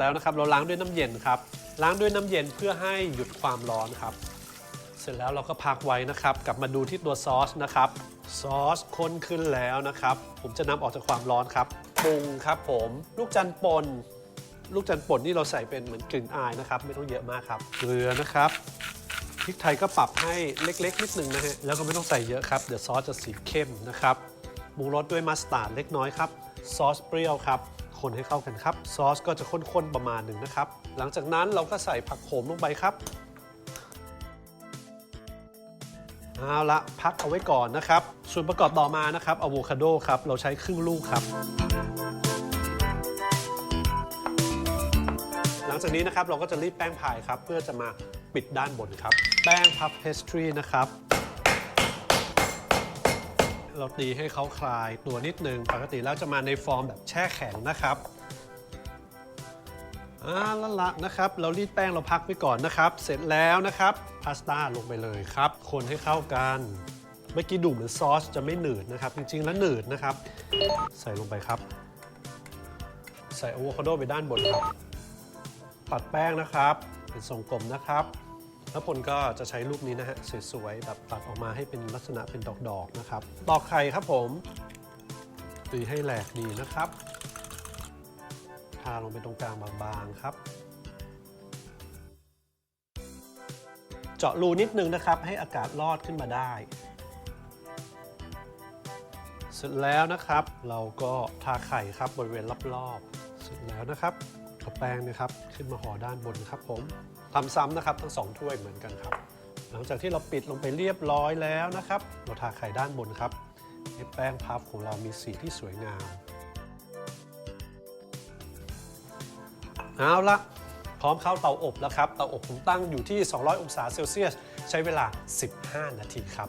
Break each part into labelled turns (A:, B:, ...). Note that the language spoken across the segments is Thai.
A: แล้วนะครับ เราล้างด้วยน้ำเย็นครับ ล้างด้วยน้ำเย็นเพื่อให้หยุดความร้อนครับ เสร็จแล้วเราก็พักไว้นะครับ กลับมาดูที่ตัวซอสนะครับ ซอสข้นขึ้นแล้วนะครับ ผมจะนำออกจากความร้อนครับปรุงครับผม ลูกจันทร์ป่น ลูกจันทร์ป่นนี่เราใส่เป็นเหมือนกลิ่นอายนะครับ ไม่ต้องเยอะมากครับ เกลือนะครับพริกไทยก็ปรับให้เล็กๆนิดนึงนะฮะ แล้วก็ไม่ต้องใส่เยอะครับ เดี๋ยวซอสจะสีเข้มนะครับปรุงรสด้วยมัสตาร์ดเล็กน้อยครับ ซอสเปรี้ยวครับ คนให้เข้ากันครับ ซอสก็จะข้นๆประมาณหนึ่งนะครับ หลังจากนั้นเราก็ใส่ผักโขมลงไปครับเอาละพักเอาไว้ก่อนนะครับ ส่วนประกอบต่อมานะครับอะโวคาโดครับ เราใช้ครึ่งลูกครับ หลังจากนี้นะครับเราก็จะรีดแป้งพายครับ เพื่อจะมาปิดด้านบนครับ แป้งพับเพสทรีนะครับ เราตีให้เขาคลายตัวนิดนึง ปกติแล้วจะมาในฟอร์มแบบแช่แข็งนะครับอ่าละละนะครับ เรารีดแป้งเราพักไว้ก่อนนะครับ เสร็จแล้วนะครับพาสต้าลงไปเลยครับ คนให้เข้ากัน เมื่อกี้ดูเหมือนซอสจะไม่หนืดนะครับ จริงๆ แล้วหนืดนะครับ ใส่ลงไปครับ ใส่อะโวคาโดไปด้านบนครับปัดแป้งนะครับ เป็นทรงกลมนะครับ แล้วพลก็จะใช้รูปนี้นะฮะสวยๆแบบตัดออกมาให้เป็นลักษณะเป็นดอกๆนะครับตอกไข่ครับผมตีให้แหลกดีนะครับทาลงไปตรงกลางบางๆครับ เจาะรูนิดนึงนะครับ ให้อากาศลอดขึ้นมาได้ เสร็จแล้วนะครับ เราก็ทาไข่ครับบริเวณรอบๆเสร็จแล้วนะครับเอาแป้งนะครับ ขึ้นมาห่อด้านบนครับผม ทำซ้ำนะครับทั้งสองถ้วยเหมือนกันครับ หลังจากที่เราปิดลงไปเรียบร้อยแล้วนะครับ เราทาไข่ด้านบนครับให้แป้งพับของเรามีสีที่สวยงามเอาละพร้อมเข้าเตาอบแล้วครับ เตาอบผมตั้งอยู่ที่ 200 องศาเซลเซียส ใช้เวลา 15 นาทีครับ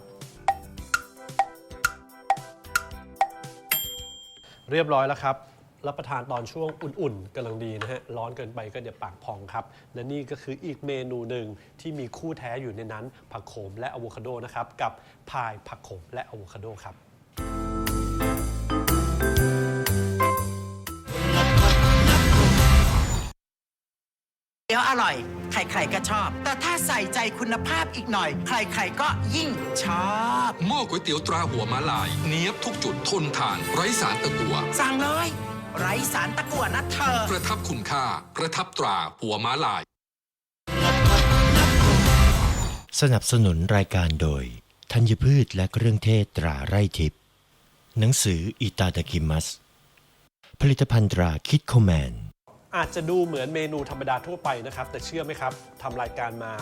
A: เรียบร้อยแล้วครับ รับประทานตอนช่วงอุ่นๆกำลังดีนะฮะ ร้อนเกินไปก็เดี๋ยวปากพองครับ และนี่ก็คืออีกเมนูหนึ่งที่มีคู่แท้อยู่ในนั้น ผักโขมและอะโวคาโดนะครับ กับพายผักโขมและอะโวคาโดครับ
B: เดี๋ยวอร่อย ใครๆก็ชอบ แต่ถ้าใส่ใจคุณภาพอีกหน่อย ใครๆก็ยิ่งชอบ
C: หม้อก๋วยเตี๋ยวตราหัวม้าลาย เนี้ยบทุกจุดทนทานไร้สารตะกัว
B: สั่งเลย ไร้สารตะกั่วนะเธอ
C: ประทับคุณค่า ประทับตราหัวม้าลาย
D: สนับสนุนรายการโดย ธัญพืชและเครื่องเทศตราไร่ทิพย์หนังสืออิตาดากิมัส ผลิตภัณฑ์ตราคิดโคแมน
A: อาจจะดูเหมือนเมนูธรรมดาทั่วไปนะครับ แต่เชื่อไหมครับทำรายการมา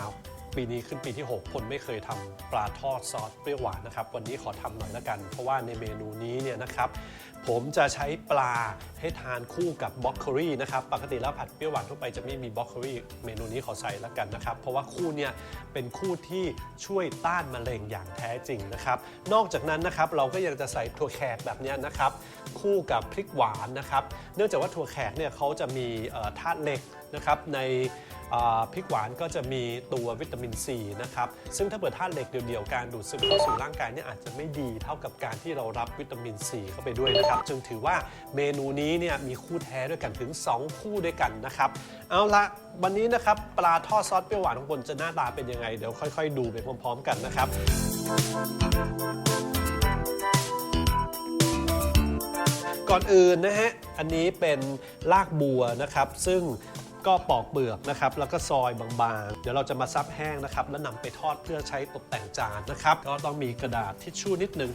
A: ปีนี้ขึ้นปีที่ 6 คนไม่เคยทำปลาทอดซอสเปรี้ยวหวานนะครับ วันนี้ขอทำหน่อยละกัน เพราะว่าในเมนูนี้เนี่ยนะครับ ผมจะใช้ปลาให้ทานคู่กับบล็อกโคลี่นะครับ ปกติแล้วผัดเปรี้ยวหวานทั่วไปจะไม่มีบล็อกโคลี่ เมนูนี้ขอใส่ละกันนะครับ เพราะว่าคู่เนี่ยเป็นคู่ที่ช่วยต้านมะเร็งอย่างแท้จริงนะครับ นอกจากนั้นนะครับเราก็ยังจะใส่ถั่วแขกแบบนี้นะครับ คู่กับพริกหวานนะครับ เนื่องจากว่าถั่วแขกเนี่ยเขาจะมีธาตุเหล็กนะครับใน พริกหวานก็จะมีตัววิตามินซีนะครับ ซึ่งถ้าเปิดธาตุเหล็กเดียวๆ การดูดซึมเข้าสู่ร่างกายเนี่ยอาจจะไม่ดีเท่ากับการที่เรารับวิตามินซีเข้าไปด้วยนะครับ จึงถือว่าเมนูนี้เนี่ยมีคู่แท้ด้วยกันถึง 2 คู่ด้วยกันนะครับ เอาละวันนี้นะครับปลาทอดซอสเปรี้ยวหวานของบนจะหน้าตาเป็นยังไง เดี๋ยวค่อยๆ ดูไปพร้อมๆ กันนะครับก่อนอื่นนะฮะ อันนี้เป็นรากบัวนะครับ ซึ่ง ก็ปอกเปลือกนะครับ แล้วก็ซอยบางๆ เดี๋ยวเราจะมาซับแห้งนะครับ แล้วนำไปทอดเพื่อใช้ตกแต่งจานนะครับ ก็ต้องมีกระดาษทิชชู่นิดนึง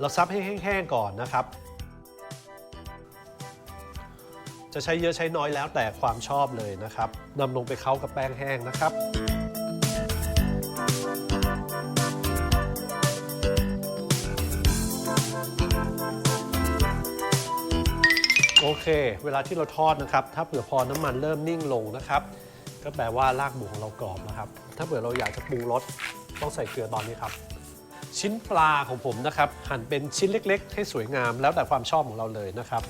A: เราซับให้แห้งๆก่อนนะครับ จะใช้เยอะใช้น้อยแล้วแต่ความชอบเลยนะครับนำลงไปเค้ากับแป้งแห้งนะครับ เคเวลาที่เราทอดนะครับ ถ้าเผื่อพอน้ำมันเริ่มนิ่งลงนะครับ ก็แปลว่ารากหมูของเรากรอบนะครับ ถ้าเผื่อเราอยากจะปรุงรสต้องใส่เกลือตอนนี้ครับ ชิ้นปลาของผมนะครับ หั่นเป็นชิ้นเล็ก ๆ ให้สวยงามแล้วแต่ความชอบของเราเลยนะครับ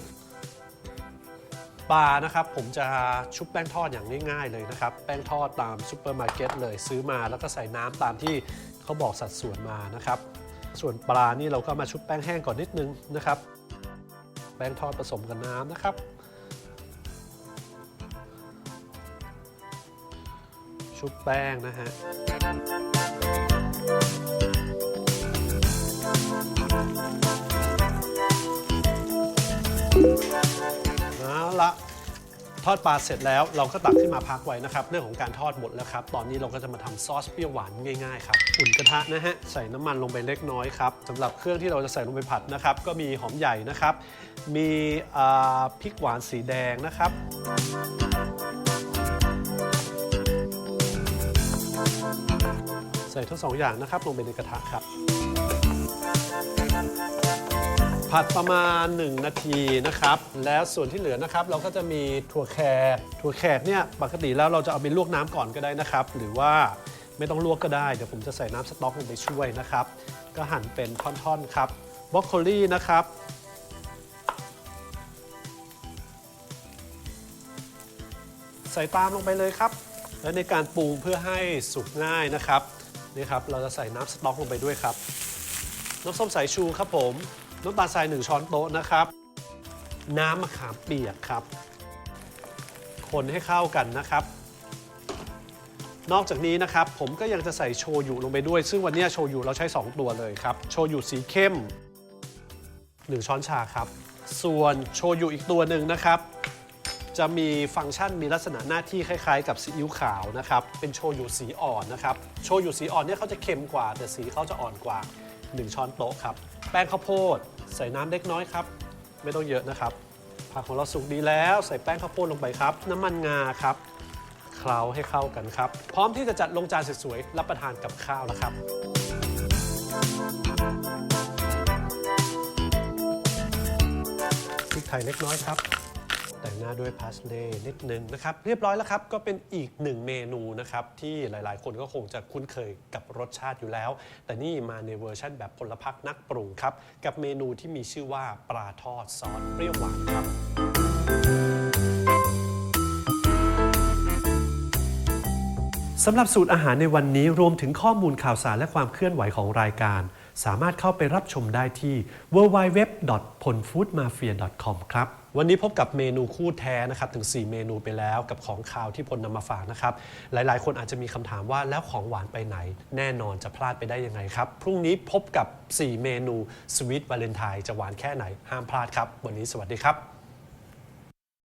A: ปลานะครับผมจะชุบแป้งทอดอย่างง่ายๆเลยนะครับ แป้งทอดตามซูเปอร์มาร์เก็ตเลยซื้อมาแล้วก็ใส่น้ำตามที่เขาบอกสัดส่วนมานะครับ ส่วนปลานี่เราก็มาชุบแป้งแห้งก่อนนิดนึงนะครับ แป้งทอดผสมกับน้ำนะครับ ชุบแป้งนะฮะ ทอดปลาเสร็จแล้วเราก็ตักขึ้นมาพักไว้นะครับ เรื่องของการทอดหมดแล้วครับ ตอนนี้เราก็จะมาทำซอสเปรี้ยวหวานง่ายๆครับอุ่นกระทะนะฮะใส่น้ำมันลงไปเล็กน้อยครับสำหรับเครื่องที่เราจะใส่ลงไปผัดนะครับ ก็มีหอมใหญ่นะครับ มีพริกหวานสีแดงนะครับใส่ทั้งสองอย่างนะครับลงไปในกระทะครับ ผัดประมาณ 1 นาทีนะครับ แล้วส่วนที่เหลือนะครับ เราก็จะมีถั่วแขกถั่วแขกเนี่ยปกติแล้วเราจะเอาไปลวกน้ำก่อนก็ได้นะครับ หรือว่าไม่ต้องลวกก็ได้ เดี๋ยวผมจะใส่น้ำสต๊อกลงไปช่วยนะครับ ก็หั่นเป็นท่อนๆครับบรอกโคลีนะครับใส่ตามลงไปเลยครับ และในการปรุงเพื่อให้สุกง่ายนะครับนี่ครับ เราจะใส่น้ำสต๊อกลงไปด้วยครับ น้ำส้มสายชูครับผม น้ำตาลทราย1ช้อนโต๊ะนะครับ น้ำมะขามเปียกครับ คนให้เข้ากันนะครับ นอกจากนี้นะครับ ผมก็ยังจะใส่โชยุลงไปด้วย ซึ่งวันนี้โชยุเราใช้ 2 ตัวเลยครับ โชยุสีเข้ม 1 ช้อนชาครับ ส่วนโชยุอีกตัวหนึ่งนะครับจะมีฟังก์ชันมีลักษณะหน้าที่คล้ายๆ กับซีอิ๊วขาวนะครับ เป็นโชยุสีอ่อนนะครับ โชยุสีอ่อนเนี่ยเขาจะเค็มกว่า แต่สีเขาจะอ่อนกว่า 1 ช้อนโต๊ะครับ แป้งข้าวโพด ใส่น้ำเล็กน้อยครับ ไม่ต้องเยอะนะครับ ผักของเราสุกดีแล้วใส่แป้งข้าวโพดลงไปครับ น้ำมันงาครับเคล้าให้เข้ากันครับ พร้อมที่จะจัดลงจานสวยๆรับประทานกับข้าวแล้วครับ พริกไทยเล็กน้อยครับ แต่งหน้าด้วยพาสเลย์นิดนึงนะครับ เรียบร้อยแล้วครับ ก็เป็นอีกหนึ่งเมนูนะครับ ที่หลายๆ คนก็คงจะคุ้นเคยกับรสชาติอยู่แล้ว แต่นี่มาในเวอร์ชั่นแบบพลพักนักปรุงครับ กับเมนูที่มีชื่อว่าปลาทอดซอสเปรี้ยวหวานครับสำหรับสูตรอาหารในวันนี้รวมถึงข้อมูลข่าวสารและความเคลื่อนไหวของรายการ สามารถเข้าไปรับชมได้ที่ www.polfoodmafia.com ครับ วันนี้พบกับเมนูคู่แท้นะครับถึง 4 เมนูไปแล้วกับของข่าวที่พลนำมาฝากนะครับ หลายๆ คนอาจจะมีคำถามว่าแล้วของหวานไปไหน แน่นอนจะพลาดไปได้ยังไงครับ พรุ่งนี้พบกับ 4 เมนูสวีทวาเลนไทน์จะหวานแค่ไหนห้ามพลาดครับ วันนี้สวัสดีครับ